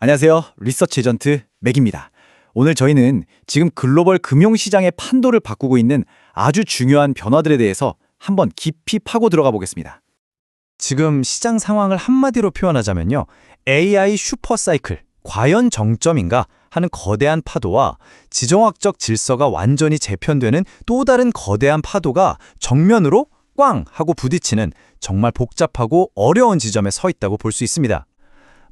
안녕하세요. 리서치 에전트 맥입니다. 오늘 저희는 지금 글로벌 금융시장의 판도를 바꾸고 있는 아주 중요한 변화들에 대해서 한번 깊이 파고 들어가 보겠습니다. 지금 시장 상황을 한마디로 표현하자면요. AI 슈퍼사이클, 과연 정점인가 하는 거대한 파도와 지정학적 질서가 완전히 재편되는 또 다른 거대한 파도가 정면으로 꽝 하고 부딪히는 정말 복잡하고 어려운 지점에 서 있다고 볼 수 있습니다.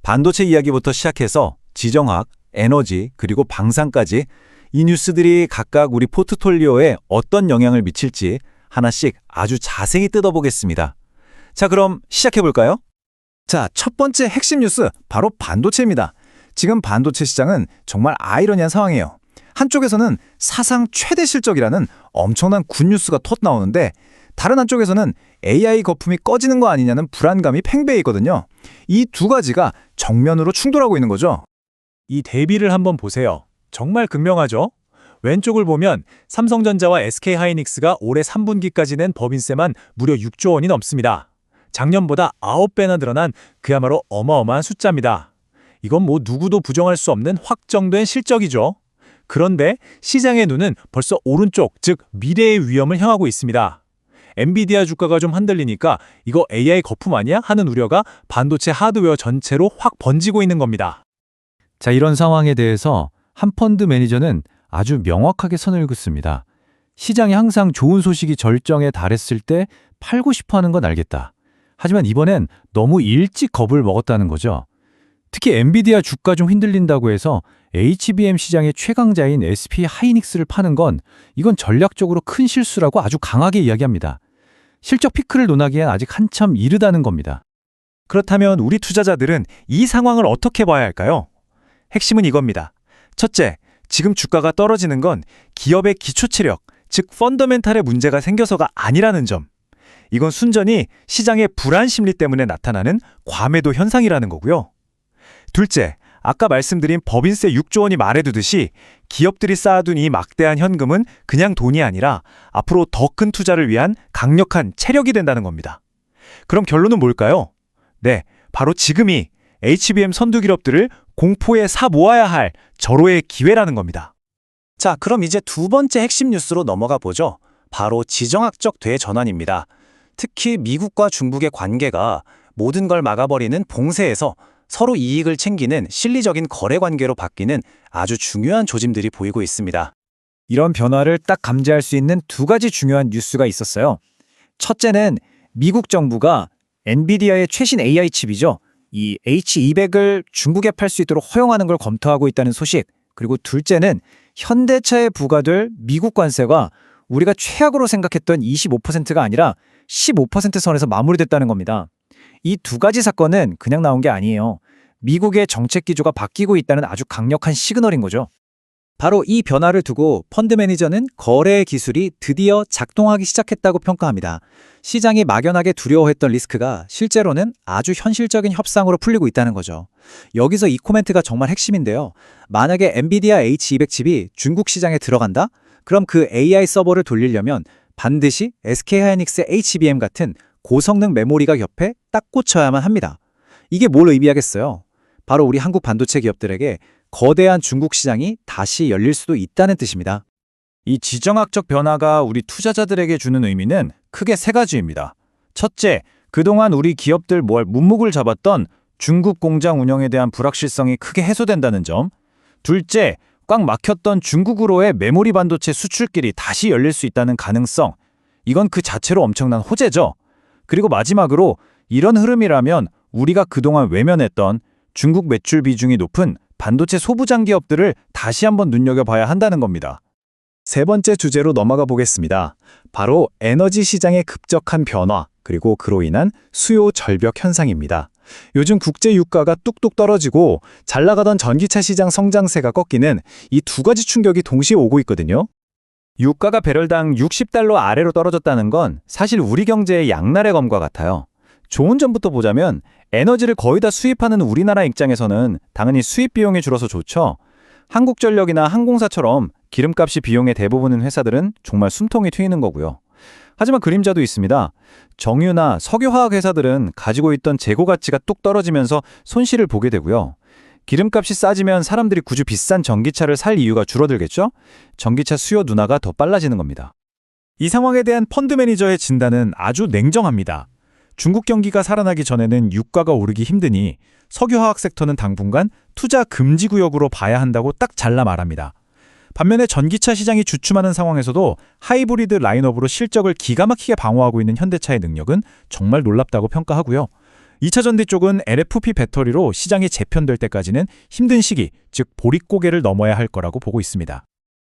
반도체 이야기부터 시작해서 지정학, 에너지, 그리고 방산까지 이 뉴스들이 각각 우리 포트폴리오에 어떤 영향을 미칠지 하나씩 아주 자세히 뜯어보겠습니다. 자, 그럼 시작해볼까요? 자, 첫 번째 핵심 뉴스, 바로 반도체입니다. 지금 반도체 시장은 정말 아이러니한 상황이에요. 한쪽에서는 사상 최대 실적이라는 엄청난 굿뉴스가 텄 나오는데 다른 한쪽에서는 AI 거품이 꺼지는 거 아니냐는 불안감이 팽배해있거든요. 이 두 가지가 정면으로 충돌하고 있는 거죠. 이 대비를 한번 보세요. 정말 극명하죠? 왼쪽을 보면 삼성전자와 SK하이닉스가 올해 3분기까지 낸 법인세만 무려 6조 원이 넘습니다. 작년보다 9배나 늘어난 그야말로 어마어마한 숫자입니다. 이건 뭐 누구도 부정할 수 없는 확정된 실적이죠. 그런데 시장의 눈은 벌써 오른쪽, 즉 미래의 위험을 향하고 있습니다. 엔비디아 주가가 좀 흔들리니까 이거 AI 거품 아니야? 하는 우려가 반도체 하드웨어 전체로 확 번지고 있는 겁니다. 자, 이런 상황에 대해서 한 펀드 매니저는 아주 명확하게 선을 긋습니다. 시장이 항상 좋은 소식이 절정에 달했을 때 팔고 싶어 하는 건 알겠다. 하지만 이번엔 너무 일찍 겁을 먹었다는 거죠. 특히 엔비디아 주가 좀 흔들린다고 해서 HBM 시장의 최강자인 SP 하이닉스를 파는 건 이건 전략적으로 큰 실수라고 아주 강하게 이야기합니다. 실적 피크를 논하기엔 아직 한참 이르다는 겁니다. 그렇다면 우리 투자자들은 이 상황을 어떻게 봐야 할까요? 핵심은 이겁니다. 첫째, 지금 주가가 떨어지는 건 기업의 기초 체력, 즉 펀더멘탈의 문제가 생겨서가 아니라는 점. 이건 순전히 시장의 불안 심리 때문에 나타나는 과매도 현상이라는 거고요. 둘째, 아까 말씀드린 법인세 6조 원이 말해두듯이 기업들이 쌓아둔 이 막대한 현금은 그냥 돈이 아니라 앞으로 더 큰 투자를 위한 강력한 체력이 된다는 겁니다. 그럼 결론은 뭘까요? 네, 바로 지금이 HBM 선두 기업들을 공포에 사 모아야 할 절호의 기회라는 겁니다. 자, 그럼 이제 두 번째 핵심 뉴스로 넘어가 보죠. 바로 지정학적 대전환입니다. 특히 미국과 중국의 관계가 모든 걸 막아버리는 봉쇄에서 서로 이익을 챙기는 실리적인 거래 관계로 바뀌는 아주 중요한 조짐들이 보이고 있습니다. 이런 변화를 딱 감지할 수 있는 두 가지 중요한 뉴스가 있었어요. 첫째는 미국 정부가 엔비디아의 최신 AI 칩이죠. 이 H200을 중국에 팔 수 있도록 허용하는 걸 검토하고 있다는 소식. 그리고 둘째는 현대차에 부과될 미국 관세가 우리가 최악으로 생각했던 25%가 아니라 15% 선에서 마무리됐다는 겁니다. 이 두 가지 사건은 그냥 나온 게 아니에요. 미국의 정책 기조가 바뀌고 있다는 아주 강력한 시그널인 거죠. 바로 이 변화를 두고 펀드 매니저는 거래 기술이 드디어 작동하기 시작했다고 평가합니다. 시장이 막연하게 두려워했던 리스크가 실제로는 아주 현실적인 협상으로 풀리고 있다는 거죠. 여기서 이 코멘트가 정말 핵심인데요. 만약에 엔비디아 H200 칩이 중국 시장에 들어간다? 그럼 그 AI 서버를 돌리려면 반드시 SK하이닉스의 HBM 같은 고성능 메모리가 옆에 딱 꽂혀야만 합니다. 이게 뭘 의미하겠어요? 바로 우리 한국 반도체 기업들에게 거대한 중국 시장이 다시 열릴 수도 있다는 뜻입니다. 이 지정학적 변화가 우리 투자자들에게 주는 의미는 크게 세 가지입니다. 첫째, 그동안 우리 기업들 뭘 문목을 잡았던 중국 공장 운영에 대한 불확실성이 크게 해소된다는 점. 둘째, 꽉 막혔던 중국으로의 메모리 반도체 수출길이 다시 열릴 수 있다는 가능성. 이건 그 자체로 엄청난 호재죠. 그리고 마지막으로 이런 흐름이라면 우리가 그동안 외면했던 중국 매출 비중이 높은 반도체 소부장 기업들을 다시 한번 눈여겨봐야 한다는 겁니다. 세 번째 주제로 넘어가 보겠습니다. 바로 에너지 시장의 급격한 변화, 그리고 그로 인한 수요 절벽 현상입니다. 요즘 국제 유가가 뚝뚝 떨어지고 잘 나가던 전기차 시장 성장세가 꺾이는 이 두 가지 충격이 동시에 오고 있거든요. 유가가 배럴당 60달러 아래로 떨어졌다는 건 사실 우리 경제의 양날의 검과 같아요. 좋은 점부터 보자면 에너지를 거의 다 수입하는 우리나라 입장에서는 당연히 수입 비용이 줄어서 좋죠. 한국전력이나 항공사처럼 기름값이 비용의 대부분인 회사들은 정말 숨통이 트이는 거고요. 하지만 그림자도 있습니다. 정유나 석유화학 회사들은 가지고 있던 재고 가치가 뚝 떨어지면서 손실을 보게 되고요. 기름값이 싸지면 사람들이 굳이 비싼 전기차를 살 이유가 줄어들겠죠? 전기차 수요 둔화가 더 빨라지는 겁니다. 이 상황에 대한 펀드 매니저의 진단은 아주 냉정합니다. 중국 경기가 살아나기 전에는 유가가 오르기 힘드니 석유화학 섹터는 당분간 투자 금지 구역으로 봐야 한다고 딱 잘라 말합니다. 반면에 전기차 시장이 주춤하는 상황에서도 하이브리드 라인업으로 실적을 기가 막히게 방어하고 있는 현대차의 능력은 정말 놀랍다고 평가하고요. 2차 전지 쪽은 LFP 배터리로 시장이 재편될 때까지는 힘든 시기, 즉 보릿고개를 넘어야 할 거라고 보고 있습니다.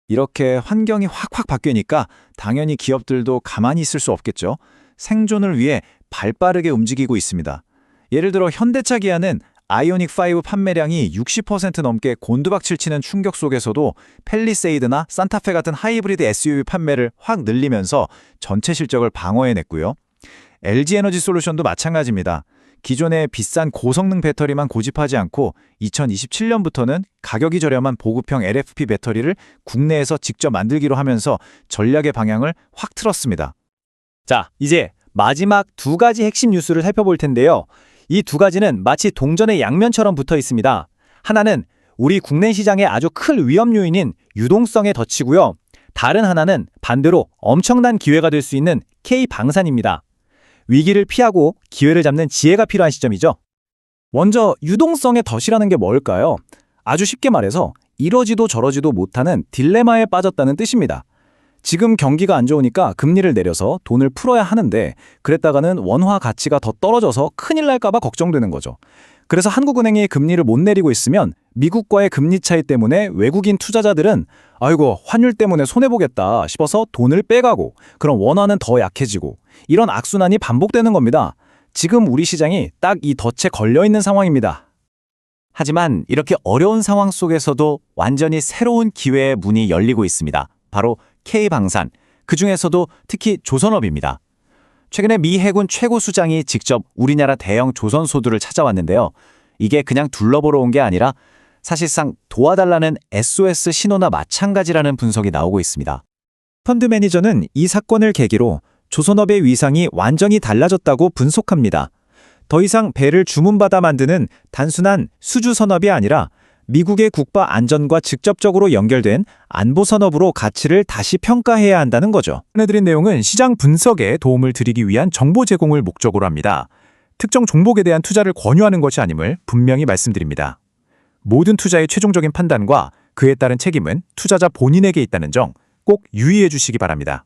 이렇게 환경이 확확 바뀌니까 당연히 기업들도 가만히 있을 수 없겠죠. 생존을 위해 발빠르게 움직이고 있습니다. 예를 들어 현대차 기아는 아이오닉 5 판매량이 60% 넘게 곤두박질 치는 충격 속에서도 펠리세이드나 산타페 같은 하이브리드 SUV 판매를 확 늘리면서 전체 실적을 방어해냈고요. LG 에너지 솔루션도 마찬가지입니다. 기존의 비싼 고성능 배터리만 고집하지 않고 2027년부터는 가격이 저렴한 보급형 LFP 배터리를 국내에서 직접 만들기로 하면서 전략의 방향을 확 틀었습니다. 자, 이제 마지막 두 가지 핵심 뉴스를 살펴볼 텐데요. 이 두 가지는 마치 동전의 양면처럼 붙어 있습니다. 하나는 우리 국내 시장의 아주 큰 위험 요인인 유동성의 덫이고요. 다른 하나는 반대로 엄청난 기회가 될 수 있는 K방산입니다. 위기를 피하고 기회를 잡는 지혜가 필요한 시점이죠. 먼저 유동성의 덫이라는 게 뭘까요? 아주 쉽게 말해서 이러지도 저러지도 못하는 딜레마에 빠졌다는 뜻입니다. 지금 경기가 안 좋으니까 금리를 내려서 돈을 풀어야 하는데 그랬다가는 원화 가치가 더 떨어져서 큰일 날까 봐 걱정되는 거죠. 그래서 한국은행이 금리를 못 내리고 있으면 미국과의 금리 차이 때문에 외국인 투자자들은 아이고 환율 때문에 손해보겠다 싶어서 돈을 빼가고 그럼 원화는 더 약해지고 이런 악순환이 반복되는 겁니다. 지금 우리 시장이 딱 이 덫에 걸려있는 상황입니다. 하지만 이렇게 어려운 상황 속에서도 완전히 새로운 기회의 문이 열리고 있습니다. 바로 K방산, 그 중에서도 특히 조선업입니다. 최근에 미 해군 최고 수장이 직접 우리나라 대형 조선소들을 찾아왔는데요. 이게 그냥 둘러보러 온 게 아니라 사실상 도와달라는 SOS 신호나 마찬가지라는 분석이 나오고 있습니다. 펀드 매니저는 이 사건을 계기로 조선업의 위상이 완전히 달라졌다고 분석합니다. 더 이상 배를 주문받아 만드는 단순한 수주 산업이 아니라 미국의 국가 안전과 직접적으로 연결된 안보 산업으로 가치를 다시 평가해야 한다는 거죠. 해드린 내용은 시장 분석에 도움을 드리기 위한 정보 제공을 목적으로 합니다. 특정 종목에 대한 투자를 권유하는 것이 아님을 분명히 말씀드립니다. 모든 투자의 최종적인 판단과 그에 따른 책임은 투자자 본인에게 있다는 점 꼭 유의해 주시기 바랍니다.